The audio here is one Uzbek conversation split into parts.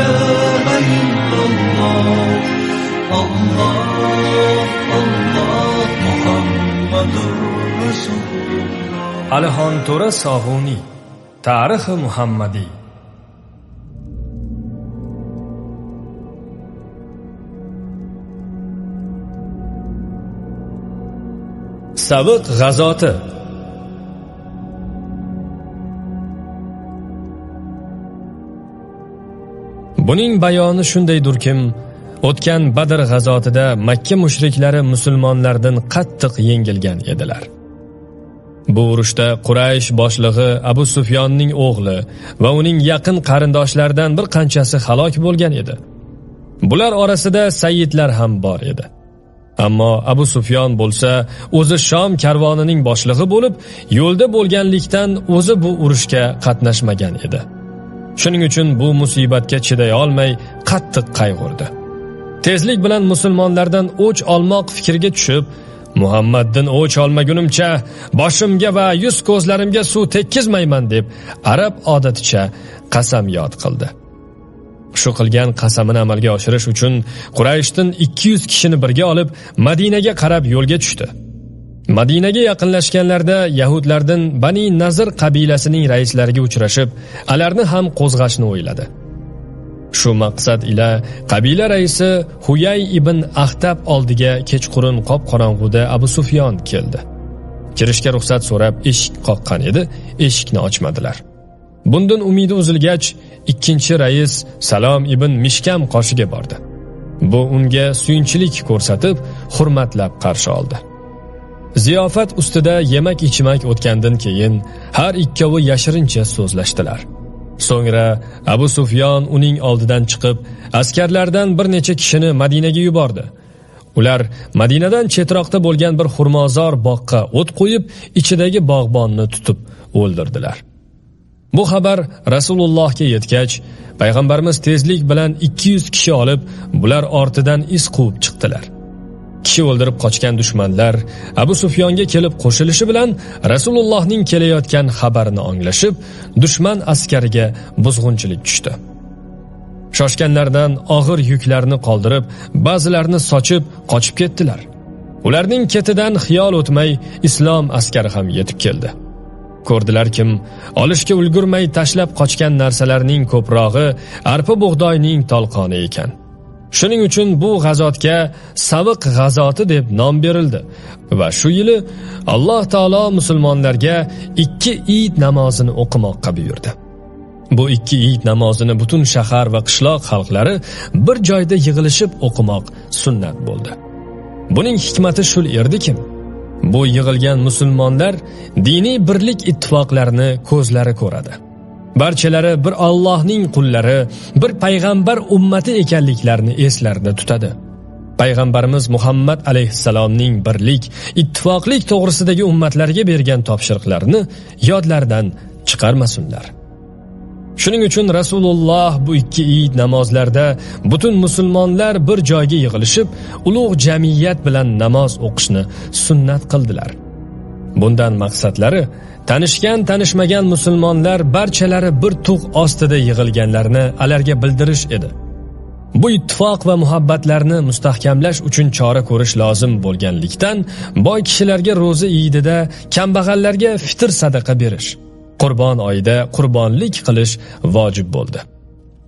لا بن الله الله وان ذا محمد الرسول على هان توره صابوني تاريخ محمدي سوابق غزوتي Buning bayoni shundaydirkim, o'tgan Badr g'azotida Makka mushriklari musulmonlardan qattiq yengilgan edilar. Bu urushda Quraysh boshlig'i Abu Sufyonning o'g'li va uning yaqin qarindoshlaridan bir qanchasi halok bo'lgan edi. Bular orasida sayyidlar ham bor edi. Ammo Abu Sufyon bo'lsa, o'zi Shom karvonining boshlig'i bo'lib, yo'lda bo'lganlikdan o'zi bu urushga qatnashmagan edi. Shuning uchun bu musibatga chiday olmay qattiq qayg'urdi. Tezlik bilan musulmonlardan o'ch olmoq fikriga tushib, Muhammaddan o'ch olmagunimcha boshimga va yuz ko'zlarimga suv tekkizmayman deb arab odaticha qasam yod qildi. Shu qilgan qasamini amalga oshirish uchun Qurayshdan 200 kishini birga olib Madinaga qarab yo'lga tushdi. Madinaga yaqinlashganlarda yahudlardan Bani Nazr qabilasining raislariga uchrashib, alarni ham qo'zg'ashni o'yladi. Shu maqsad ila qabila raisi Huyay ibn Axtab oldiga kechqurun qop-qorong'uda Abu Sufyon keldi. Kirishga ruxsat so'rab eshik qoqqan edi, eshikni ochmadilar. Bundan umidi uzilgach, ikkinchi rais Salom ibn Mishkam qoshiga bordi. Bu unga suyunchilik ko'rsatib, hurmatlab qarshi oldi. Ziyofat ustida yemak-ichmak o'tgandan keyin har ikkovi yashirincha so'zlashdilar. So'ngra Abu Sufyon uning oldidan chiqib, askarlardan bir necha kishini Madinaga yubordi. Ular Madinadan chetroqda bo'lgan bir xurmozor boqqa o't qo'yib, ichidagi bog'bonni tutib o'ldirdilar. Bu xabar Rasulullohga yetgach, payg'ambarimiz tezlik bilan 200 kishi olib, bular ortidan iz quvib chiqdilar. Kishi o'ldirib qochgan dushmanlar Abu Sufyonga kelib qo'shilishi bilan Rasulullohning kelayotgan xabarini anglashib, dushman askariga buzg'unchilik tushdi. Shoshganlardan og'ir yuklarni qoldirib, ba'zilarini sochib qochib ketdilar. Ularning ketidan xiyol o'tmay islom askari ham yetib keldi. Ko'rdilarkim, olishga ulgurmay tashlab qochgan narsalarning ko'prog'i arpa bug'doyning tolqoni ekan. Shuning uchun bu g'azotga saviq g'azoti deb nom berildi va shu yili Alloh taolo musulmonlarga ikki Eid namozini o'qimoqqa buyurdi. Bu ikki Eid namozini butun shahar va qishloq xalqlari bir joyda yig'ilishib o'qimoq sunnat bo'ldi. Buning hikmati shul erdikim, bu yig'ilgan musulmonlar diniy birlik ittifoqlarini ko'zlari ko'radi. Barchalari bir Allohning qullari, bir payg'ambar ummati ekanliklarini eslarida tutadi. Payg'ambarimiz Muhammad alayhissalomning birlik, ittifoqlik to'g'risidagi ummatlarga bergan topshiriqlarini yodlaridan chiqarmasinlar. Shuning uchun Rasululloh bu ikki Eid namozlarida butun musulmonlar bir joyga yig'ilishib, ulug' jamiyat bilan namoz o'qishni sunnat qildilar. Bundan maqsadlari tanishgan tanishmagan musulmonlar barchalari bir tug' ostida yig'ilganlarini alarga bildirish edi. Bu ittifoq va muhabbatlarni mustahkamlash uchun chora ko'rish lozim bo'lganlikdan boy kishilarga ro'za iydida kambag'allarga fitr sadaqa berish, Qurbon oyida qurbonlik qilish vojib bo'ldi.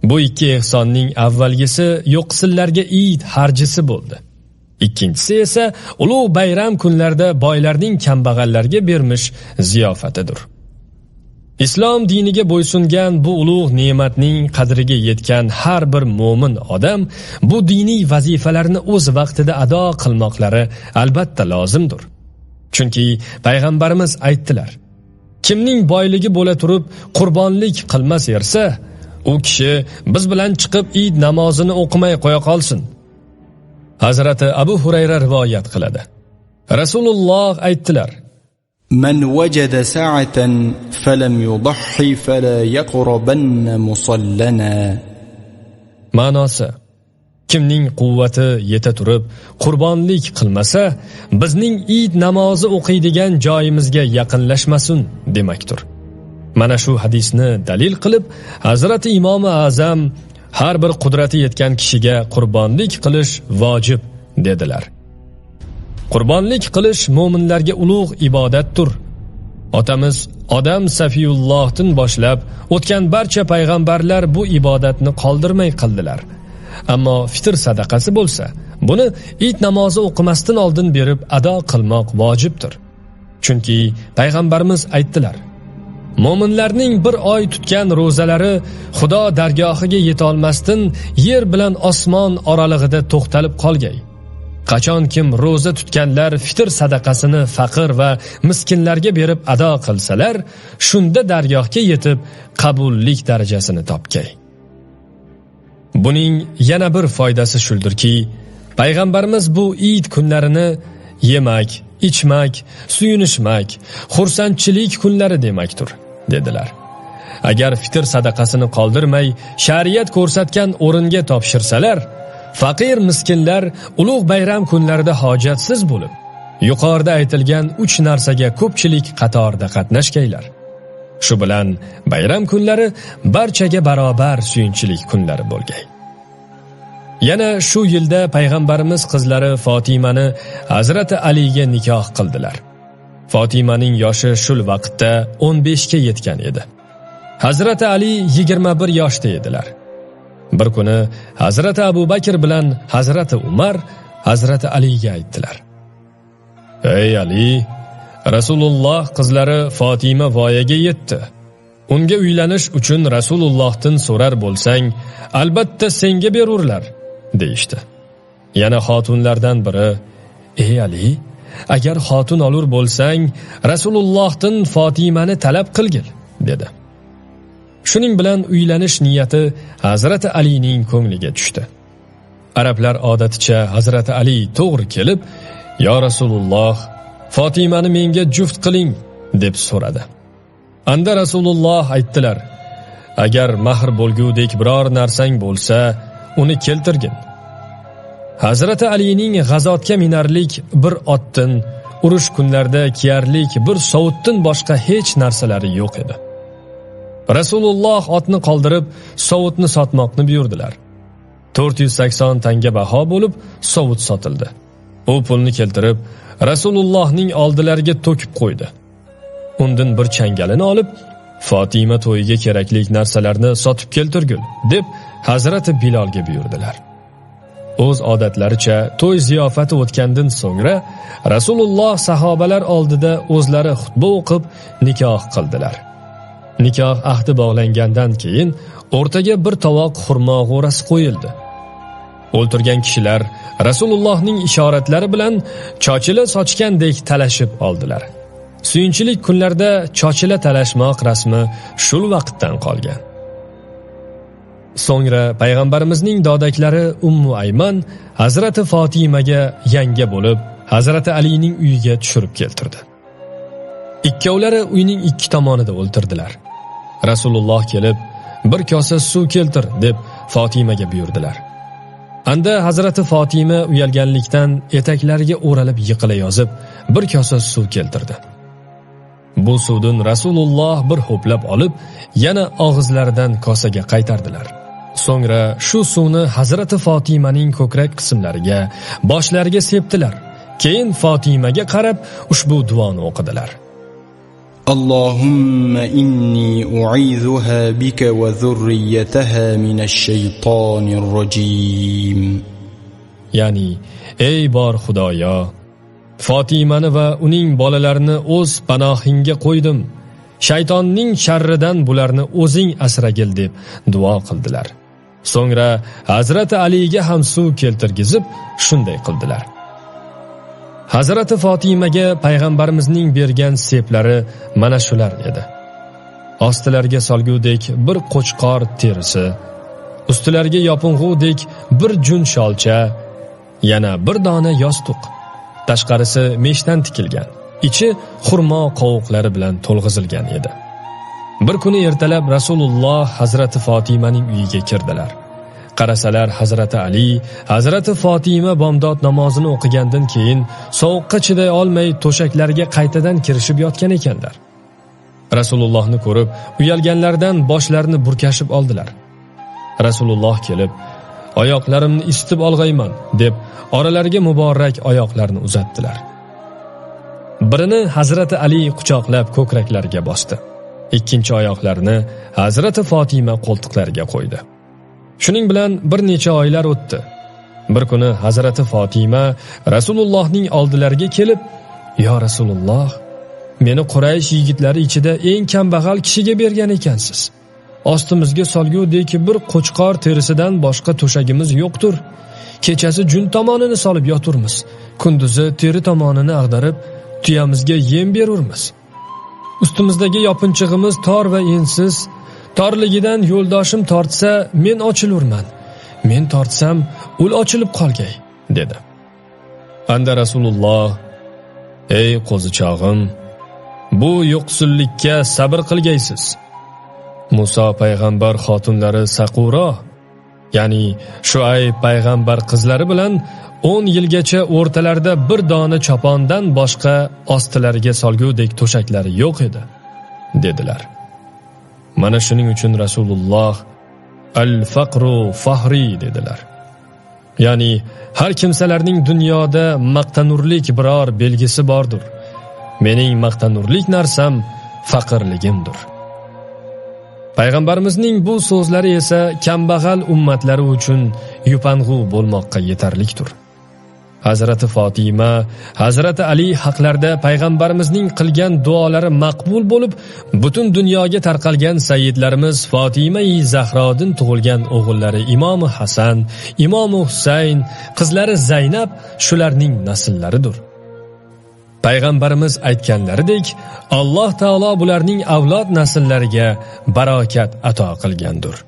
Bu ikki ehsonning avvalgisi yo'qsillarga iyd harjisi bo'ldi. Ikkinchisi esa ulug' bayram kunlarida boylarning kambag'allarga bermish ziyofatidir. Islom diniga bo'ysungan bu ulug' ne'matning qadriga yetgan har bir mo'min odam bu diniy vazifalarni o'z vaqtida ado qilmoqlari albatta lozimdir. Chunki payg'ambarimiz aytdilar: Kimning boyligi bo'la turib qurbonlik qilmas ersa, u kishi biz bilan chiqib id namozini o'qimay qo'ya qolsin. Hazrati Abu Hurayra rivoyat qiladi. Rasululloh aytdilar: من وجد ساعة فلم يضحي فلا يقربن مصلنا Ma'nosi: Kimning quvvati yeta turib qurbonlik qilmasa, bizning Eid namozi o'qiydigan joyimizga yaqinlashmasin demakdir. Mana shu hadisni dalil qilib, Hazrati Imom Azam har bir qudrati yetgan kishiga qurbonlik qilish vojib dedilar. Qurbonlik qilish mo'minlarga ulug' ibodatdir. Otamiz odam safiyullohdan boshlab o'tgan barcha payg'ambarlar bu ibodatni qoldirmay qildilar. Ammo fitr sadaqasi bo'lsa buni it namozi o'qimasdan oldin berib ado qilmoq vojibdir. Chunki payg'ambarimiz aytdilar mo'minlarning bir oy tutgan ro'zalari xudo dargohiga yetolmasdan yer bilan osmon oralig'ida to'xtalib qolgay. Qachon kim ro'za tutganlar fitr sadaqasini faqir va miskinlarga berib ado qilsalar shunda dargohga yetib qabullik darajasini topgay. Buning yana bir foydasi shuldirki payg'ambarimiz bu iyit kunlarini yemak ichmak suyunishmak xursandchilik kunlari demakdir dedilar. Agar fitr sadaqasini qoldirmay shariat ko'rsatgan o'ringa topshirsalar faqir miskinlar ulug' bayram kunlarida hojatsiz bo'lib yuqorida aytilgan uch narsaga ko'pchilik qatorda qatnashgaylar. Shu bilan bayram kunlari barchaga barobar suyunchilik kunlari bo'lgay. Yana shu yilda payg'ambarimiz qizlari fotimani hazrati aliga nikoh qildilar. Fotimaning yoshi shul vaqtda 15 ga yetgan edi. Hazrati ali 21 yoshda edilar. Bir kuni hazrati abu bakr bilan hazrati umar hazrati aliga aytdilar. Ey ali rasululloh qizlari fotima voyaga yetdi. Unga uylanish uchun rasulullohdan so'rar bo'lsang albatta senga berurlar. Deyishdi. Yana xotunlardan biri ey ali agar xotin olur bo'lsang rasulullohdan Fatimani talab qilgil dedi. Shuning bilan uylanish niyati hazrati alining ko'ngliga tushdi. Arablar odaticha hazrati ali to'g'ri kelib yo rasululloh Fatimani menga juft qiling deb so'radi. Anda rasululloh aytdilar agar mahr bo'lgudek biror narsang bo'lsa uni keltirgin. Hazrati alining g'azotga minarlik bir ottin urush kunlarida kiyarlik bir sovutdan boshqa hech narsalari yo'q edi. Rasululloh otni qoldirib sovutni sotmoqni buyurdilar. 480 tanga baho bo'lib sovut sotildi. U pulni keltirib rasulullohning oldilariga to'kib qo'ydi. Undan bir changalini olib fotima to'yiga kerakli narsalarni sotib keltirgul deb hazrati bilolga buyurdilar. O'z odatlaricha to'y ziyofati o'tgandan so'ngra rasululloh sahobalar oldida o'zlari xutba o'qib nikoh qildilar. Nikoh ahdi bog'langandan keyin o'rtaga bir tovoq xurmo g'o'rasi qo'yildi. O'ltirgan kishilar rasulullohning ishoratlari bilan chochila sochgandek talashib oldilar. Suyunchilik kunlarda chochila talashmoq rasmi shul vaqtdan qolgan. So'ngra payg'ambarimizning dodaklari ummu ayman hazrati fotimaga yanga bo'lib hazrati alining uyiga tushirib keltirdi. Ikkovlari uyning ikki tomonida o'ltirdilar. Rasululloh kelib bir kosa suv keltir deb fotimaga buyurdilar. Anda hazrati fotima uyalganlikdan etaklariga o'ralib yiqila yozib bir kosa suv keltirdi bu suvdan rasululloh bir ho'plab olib yana og'izlaridan kosaga qaytardilar so'ngra shu suvni hazrati fotimaning ko'krak qismlariga boshlariga sepdilar keyin fotimaga qarab ushbu duoni o'qidilar اللهم إني أعيذها بك وذريتها من الشيطان الرجيم ya'ni ey bor xudoyo fotimani va uning bolalarini o'z panohingga qo'ydim. Shaytonning sharridan bularni o'zing asragil deb duo qildilar. So'ngra hazrati aliga ham suv keltirgizib shunday qildilar. Hazrati fotimaga payg'ambarimizning bergan seplari mana shular edi. Ostilariga solgudek bir qo'chqor terisi ustilariga yoping'udek bir jun sholcha yana bir dona yostiq tashqarisi meshdan tikilgan. Ichi xurmo qovuqlari bilan to'lg'izilgan edi. Bir kuni ertalab rasululloh hazrati fotimaning uyiga kirdilar. Qarasalar hazrati ali hazrati fotima bomdod namozini o'qigandan keyin sovuqqa chiday olmay to'shaklariga qaytadan kirishib yotgan ekanlar. Rasulullohni ko'rib uyalganlaridan boshlarini burkashib oldilar. Rasululloh kelib oyoqlarimni isitib olg'ayman deb oralariga muborak oyoqlarni uzatdilar. Birini hazrati ali quchoqlab ko'kraklariga bosdi. Ikkinchi oyoqlarini hazrati fotima qo'ltiqlariga qo'ydi. Shuning bilan bir necha oylar o'tdi. Bir kuni hazrati fotima rasulullohning oldilariga kelib yo rasululloh meni quraysh yigitlari ichida eng kambag'al kishiga bergan ekansiz. Ostimizga solgudek bir qo'chqor terisidan boshqa to'shagimiz yo'qtur. Kechasi jun tomonini solib yoturmiz. Kunduzi teri tomonini ag'darib tuyamizga yem berurmiz. Ustimizdagi yopinchig'imiz tor va ensiz. Torligidan yo'ldoshim tortsa men ochilurman. Men tortsam ul ochilib qolgay dedi. Anda rasululloh ey qo'zichog'im bu yo'qsillikka sabr qilgaysiz. Musa payg'ambar xotinlari saquro ya'ni shuayb payg'ambar qizlari bilan 10 yilgacha o'rtalarida bir dona chopondan boshqa ostilariga solgudek to'shaklari yo'q edi dedilar. Mana shuning uchun rasululloh al faqru fahri dedilar. Ya'ni har kimsalarning dunyoda maqtanurlik biror belgisi bordir. Mening maqtanurlik narsam faqirligimdir. Payg'ambarimizning bu so'zlari esa kambag'al ummatlari uchun yupang'u bo'lmoqqa yetarlikdir hazrati fotima hazrati ali haqlarida payg'ambarimizning qilgan duolari maqbul bo'lib butun dunyoga tarqalgan sayyidlarimiz fotimai zahrodin tug'ilgan o'g'illari imomi hasan imomi husayn qizlari zaynab shularning nasllaridir payg'ambarimiz aytganlaridek alloh taolo bularning avlod nasllariga barokat ato qilgandir.